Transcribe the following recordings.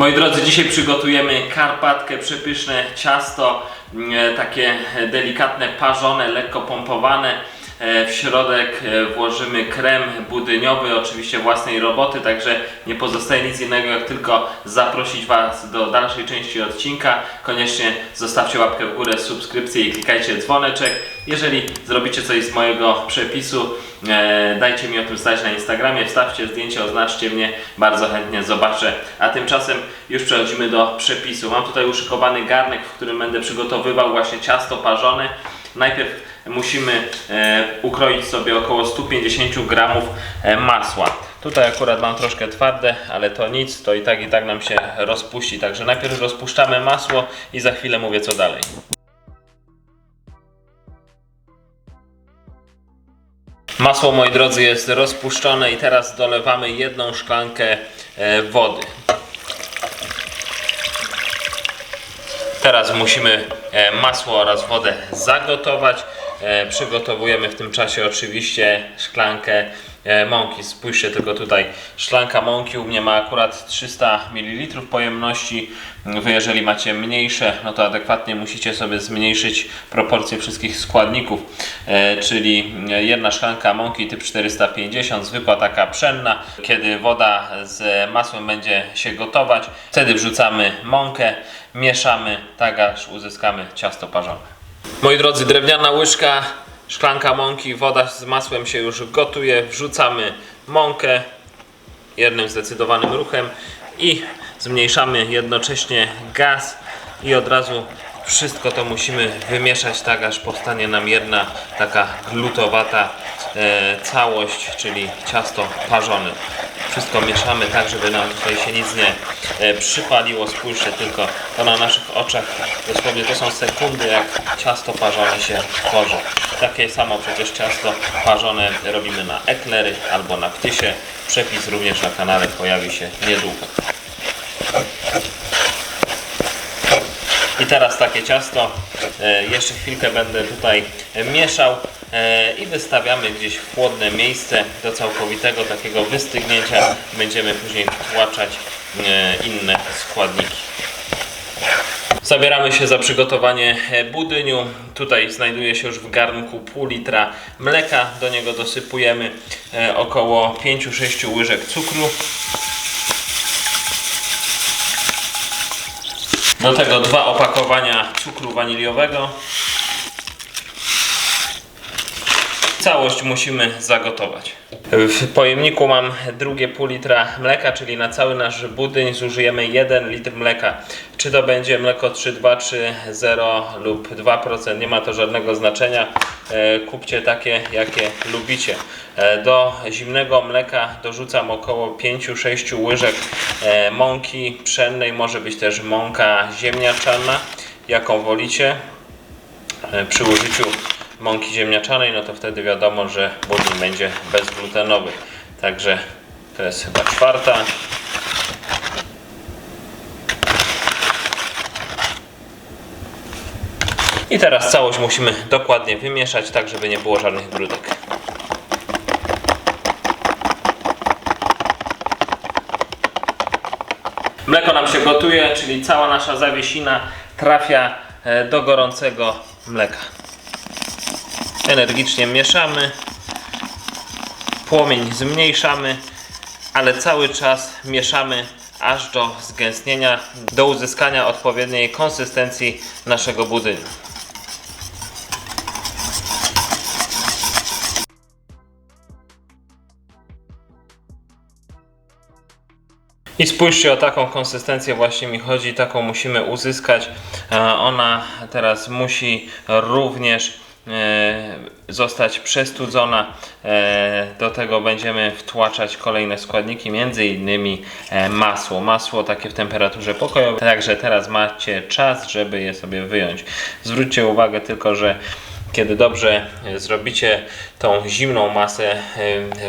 Moi drodzy, dzisiaj przygotujemy karpatkę, przepyszne ciasto, mm, takie delikatne, parzone, lekko pompowane. E, W środek e, włożymy krem budyniowy, oczywiście własnej roboty, także nie pozostaje nic innego jak tylko zaprosić Was do dalszej części odcinka. Koniecznie zostawcie łapkę w górę, subskrypcję i klikajcie dzwoneczek. Jeżeli zrobicie coś z mojego przepisu, e, dajcie mi o tym znać na Instagramie, wstawcie zdjęcie, oznaczcie mnie, bardzo chętnie zobaczę. A tymczasem już przechodzimy do przepisu. Mam tutaj uszykowany garnek, w którym będę przygotowywał właśnie ciasto parzone. Najpierw musimy e, ukroić sobie około 150 gramów e, masła. Tutaj akurat mam troszkę twarde, ale to nic, to i tak i tak nam się rozpuści. Także najpierw rozpuszczamy masło i za chwilę mówię co dalej. Masło, moi drodzy, jest rozpuszczone i teraz dolewamy jedną szklankę e, wody. Teraz musimy masło oraz wodę zagotować. E, Przygotowujemy w tym czasie oczywiście szklankę e, mąki. Spójrzcie tylko tutaj, szklanka mąki u mnie ma akurat 300 ml pojemności. Wy jeżeli macie mniejsze, no to adekwatnie musicie sobie zmniejszyć proporcje wszystkich składników. E, Czyli jedna szklanka mąki typ 450, zwykła taka pszenna. Kiedy woda z masłem będzie się gotować, wtedy wrzucamy mąkę, mieszamy tak aż uzyskamy ciasto parzone. Moi drodzy, drewniana łyżka, szklanka mąki, woda z masłem się już gotuje. Wrzucamy mąkę jednym zdecydowanym ruchem i zmniejszamy jednocześnie gaz i od razu wszystko to musimy wymieszać tak, aż powstanie nam jedna taka glutowata e, całość, czyli ciasto parzone. Wszystko mieszamy tak, żeby nam tutaj się nic nie e, przypaliło. Spójrzcie tylko, to na naszych oczach dosłownie to są sekundy, jak ciasto parzone się tworzy. Takie samo przecież ciasto parzone robimy na eklery albo na ptysie. Przepis również na kanale pojawi się niedługo. I teraz takie ciasto, e, jeszcze chwilkę będę tutaj mieszał e, i wystawiamy gdzieś w chłodne miejsce do całkowitego takiego wystygnięcia. Będziemy później wtłaczać e, inne składniki. Zabieramy się za przygotowanie budyniu. Tutaj znajduje się już w garnku pół litra mleka. Do niego dosypujemy około 5-6 łyżek cukru. Do tego dwa opakowania cukru waniliowego. Całość musimy zagotować. W pojemniku mam drugie pół litra mleka, czyli na cały nasz budyń zużyjemy 1 litr mleka. Czy to będzie mleko 3,2 czy 0 lub 2%, nie ma to żadnego znaczenia. E, Kupcie takie, jakie lubicie. E, Do zimnego mleka dorzucam około 5-6 łyżek e, mąki pszennej, może być też mąka ziemniaczana, jaką wolicie. Przy użyciu mąki ziemniaczanej, no to wtedy wiadomo, że budyń będzie bezglutenowy. Także to jest chyba czwarta. I teraz całość musimy dokładnie wymieszać, tak żeby nie było żadnych grudek. Mleko nam się gotuje, czyli cała nasza zawiesina trafia e, do gorącego mleka. Energicznie mieszamy, płomień zmniejszamy, ale cały czas mieszamy aż do zgęstnienia, do uzyskania odpowiedniej konsystencji naszego budyniu. I spójrzcie, o taką konsystencję właśnie mi chodzi, taką musimy uzyskać. E, Ona teraz musi również zostać przestudzona. E, Do tego będziemy wtłaczać kolejne składniki, między innymi e, masło. Masło takie w temperaturze pokojowej, także teraz macie czas, żeby je sobie wyjąć. Zwróćcie uwagę tylko, że kiedy dobrze e, zrobicie tą zimną masę e,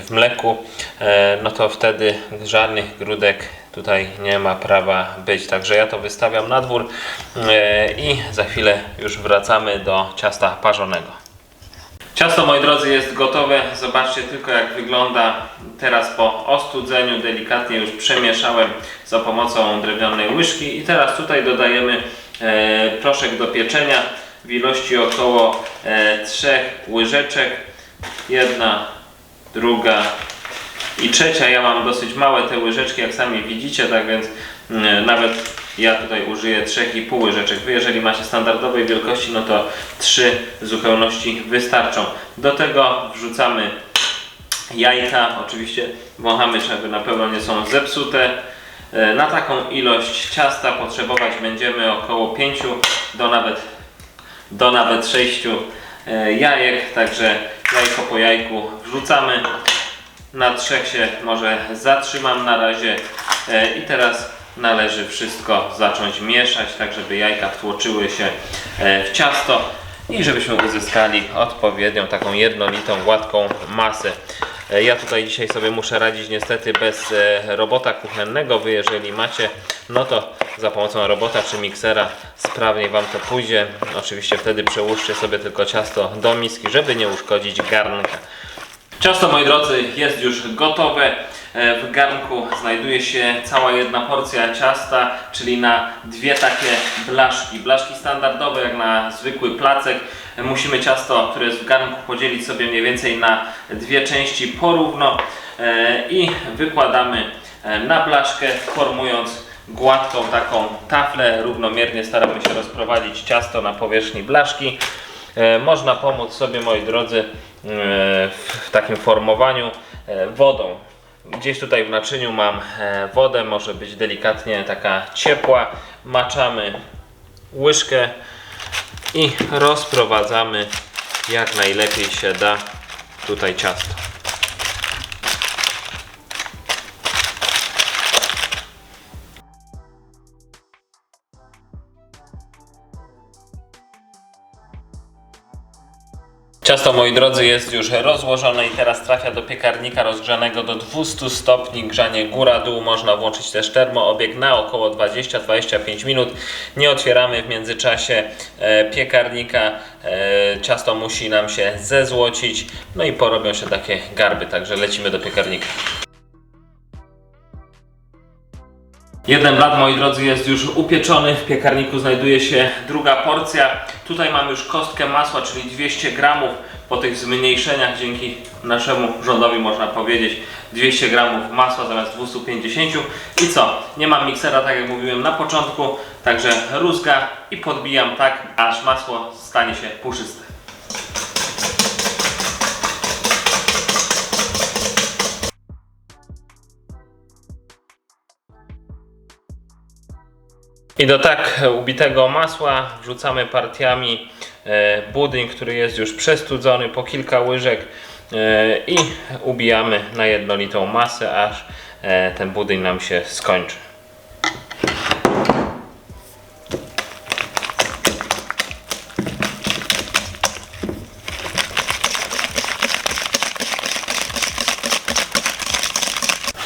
w mleku, e, no to wtedy żadnych grudek tutaj nie ma prawa być. Także ja to wystawiam na dwór e, i za chwilę już wracamy do ciasta parzonego. Ciasto, moi drodzy, jest gotowe. Zobaczcie tylko, jak wygląda teraz po ostudzeniu. Delikatnie już przemieszałem za pomocą drewnianej łyżki. I teraz tutaj dodajemy e, proszek do pieczenia w ilości około e, 3 łyżeczek. Jedna, druga i trzecia. Ja mam dosyć małe te łyżeczki, jak sami widzicie, tak więc mm, nawet ja tutaj użyję 3,5 łyżeczek. Wy jeżeli macie standardowej wielkości, no to 3 w zupełności wystarczą. Do tego wrzucamy jajka, oczywiście wąchamy, żeby na pewno nie są zepsute. E, Na taką ilość ciasta potrzebować będziemy około 5 do nawet, do nawet 6 e, jajek, także jajko po jajku wrzucamy. Na trzech się może zatrzymam na razie E, i teraz należy wszystko zacząć mieszać, tak żeby jajka wtłoczyły się e, w ciasto i żebyśmy uzyskali odpowiednią taką jednolitą, gładką masę. E, Ja tutaj dzisiaj sobie muszę radzić niestety bez robota kuchennego. Wy jeżeli macie, no to za pomocą robota czy miksera sprawniej Wam to pójdzie. Oczywiście wtedy przełóżcie sobie tylko ciasto do miski, żeby nie uszkodzić garnka. Ciasto, moi drodzy, jest już gotowe. E, W garnku znajduje się cała jedna porcja ciasta, czyli na dwie takie blaszki. Blaszki standardowe, jak na zwykły placek. E, Musimy ciasto, które jest w garnku, podzielić sobie mniej więcej na dwie części porówno e, i wykładamy na blaszkę, formując gładką taką taflę. Równomiernie staramy się rozprowadzić ciasto na powierzchni blaszki. E, Można pomóc sobie, moi drodzy, e, w takim formowaniu e, wodą. Gdzieś tutaj w naczyniu mam wodę, może być delikatnie taka ciepła. Maczamy łyżkę i rozprowadzamy jak najlepiej się da tutaj ciasto. Ciasto, moi drodzy, jest już rozłożone i teraz trafia do piekarnika rozgrzanego do 200 stopni. Grzanie góra-dół. Można włączyć też termoobieg na około 20-25 minut. Nie otwieramy w międzyczasie e, piekarnika. E, ciasto musi nam się zezłocić. No i porobią się takie garby, także lecimy do piekarnika. Jeden blat, moi drodzy, jest już upieczony. W piekarniku znajduje się druga porcja. Tutaj mam już kostkę masła, czyli 200 gramów. Po tych zmniejszeniach, dzięki naszemu rządowi, można powiedzieć, 200 gramów masła zamiast 250. I co? Nie mam miksera, tak jak mówiłem na początku, także rózga i podbijam tak, aż masło stanie się puszyste. I do tak ubitego masła wrzucamy partiami e, budyń, który jest już przestudzony po kilka łyżek e, i ubijamy na jednolitą masę, aż e, ten budyń nam się skończy.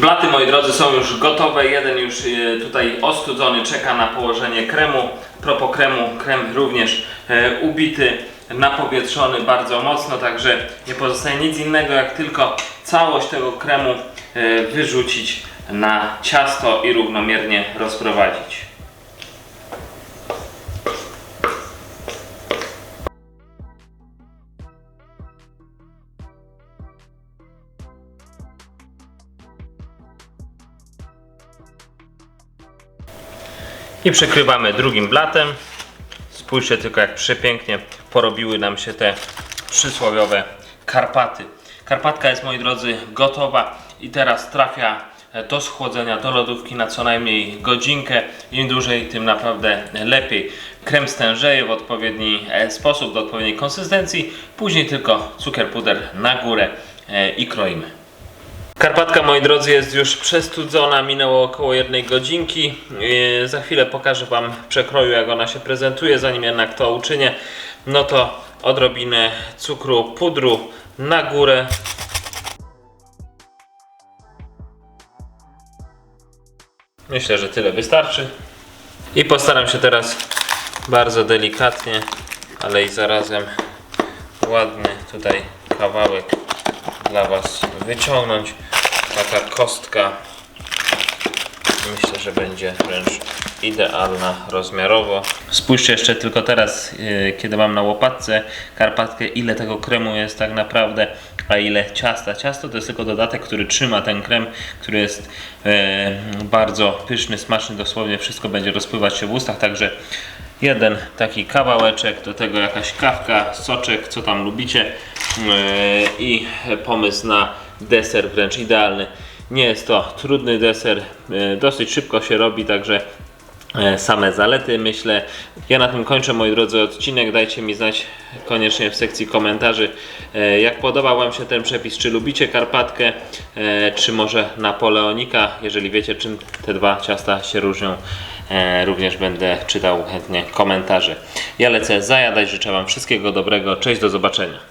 Blaty, moi drodzy, są już gotowe. Jeden już e, tutaj ostudzony czeka na położenie kremu. Propos kremu, krem również e, ubity, napowietrzony bardzo mocno, także nie pozostaje nic innego jak tylko całość tego kremu e, wyrzucić na ciasto i równomiernie rozprowadzić. I przykrywamy drugim blatem. Spójrzcie tylko jak przepięknie porobiły nam się te przysłowiowe Karpaty. Karpatka jest moi drodzy gotowa i teraz trafia do schłodzenia do lodówki na co najmniej godzinkę. Im dłużej, tym naprawdę lepiej. Krem stężeje w odpowiedni e, sposób, do odpowiedniej konsystencji. Później tylko cukier puder na górę e, i kroimy. Karpatka, moi drodzy, jest już przestudzona, minęło około jednej godzinki. Yy, za chwilę pokażę Wam przekroju, jak ona się prezentuje. Zanim jednak to uczynię, no to odrobinę cukru, pudru na górę. Myślę, że tyle wystarczy. I postaram się teraz bardzo delikatnie, ale i zarazem ładny tutaj kawałek dla Was wyciągnąć. Taka kostka myślę, że będzie wręcz idealna rozmiarowo. Spójrzcie jeszcze tylko teraz, yy, kiedy mam na łopatce karpatkę, ile tego kremu jest tak naprawdę, a ile ciasta. Ciasto to jest tylko dodatek, który trzyma ten krem, który jest yy, bardzo pyszny, smaczny, dosłownie wszystko będzie rozpływać się w ustach, także jeden taki kawałeczek, do tego jakaś kawka, soczek, co tam lubicie yy, i pomysł na deser wręcz idealny. Nie jest to trudny deser, yy, dosyć szybko się robi, także e, same zalety myślę. Ja na tym kończę moi drodzy odcinek. Dajcie mi znać koniecznie w sekcji komentarzy e, jak podobał Wam się ten przepis, czy lubicie karpatkę, e, czy może napoleonika. Jeżeli wiecie czym te dwa ciasta się różnią, e, również będę czytał chętnie komentarze. Ja lecę zajadać, życzę Wam wszystkiego dobrego, cześć, do zobaczenia.